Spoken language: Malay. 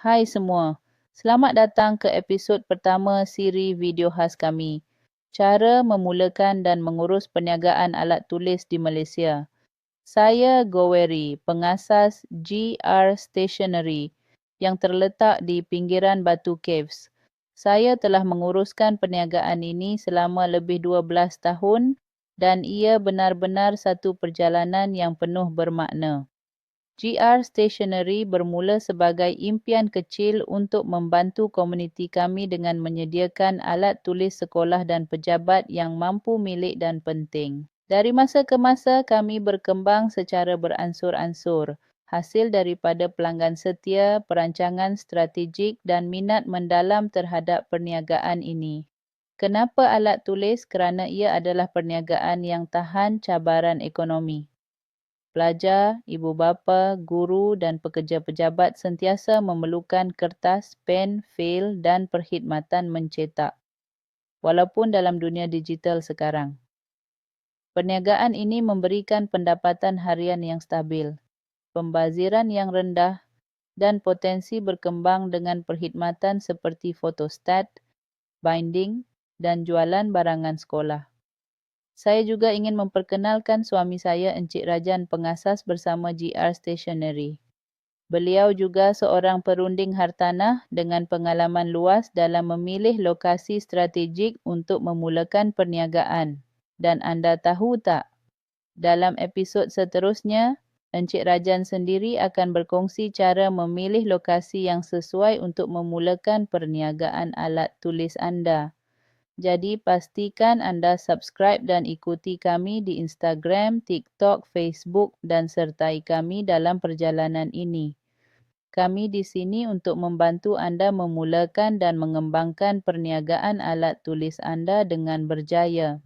Hai semua, selamat datang ke episod pertama siri video khas kami. Cara memulakan dan mengurus perniagaan alat tulis di Malaysia. Saya Goweri, pengasas GR Stationery yang terletak di pinggiran Batu Caves. Saya telah menguruskan perniagaan ini selama lebih 12 tahun dan ia benar-benar satu perjalanan yang penuh bermakna. GR Stationery bermula sebagai impian kecil untuk membantu komuniti kami dengan menyediakan alat tulis sekolah dan pejabat yang mampu milik dan penting. Dari masa ke masa kami berkembang secara beransur-ansur, hasil daripada pelanggan setia, perancangan strategik dan minat mendalam terhadap perniagaan ini. Kenapa alat tulis? Kerana ia adalah perniagaan yang tahan cabaran ekonomi. Pelajar, ibu bapa, guru dan pekerja pejabat sentiasa memerlukan kertas, pen, fail dan perkhidmatan mencetak. Walaupun dalam dunia digital sekarang. Perniagaan ini memberikan pendapatan harian yang stabil, pembaziran yang rendah dan potensi berkembang dengan perkhidmatan seperti fotostat, binding dan jualan barangan sekolah. Saya juga ingin memperkenalkan suami saya Encik Rajan pengasas bersama GR Stationery. Beliau juga seorang perunding hartanah dengan pengalaman luas dalam memilih lokasi strategik untuk memulakan perniagaan. Dan anda tahu tak, dalam episod seterusnya, Encik Rajan sendiri akan berkongsi cara memilih lokasi yang sesuai untuk memulakan perniagaan alat tulis anda. Jadi pastikan anda subscribe dan ikuti kami di Instagram, TikTok, Facebook dan sertai kami dalam perjalanan ini. Kami di sini untuk membantu anda memulakan dan mengembangkan perniagaan alat tulis anda dengan berjaya.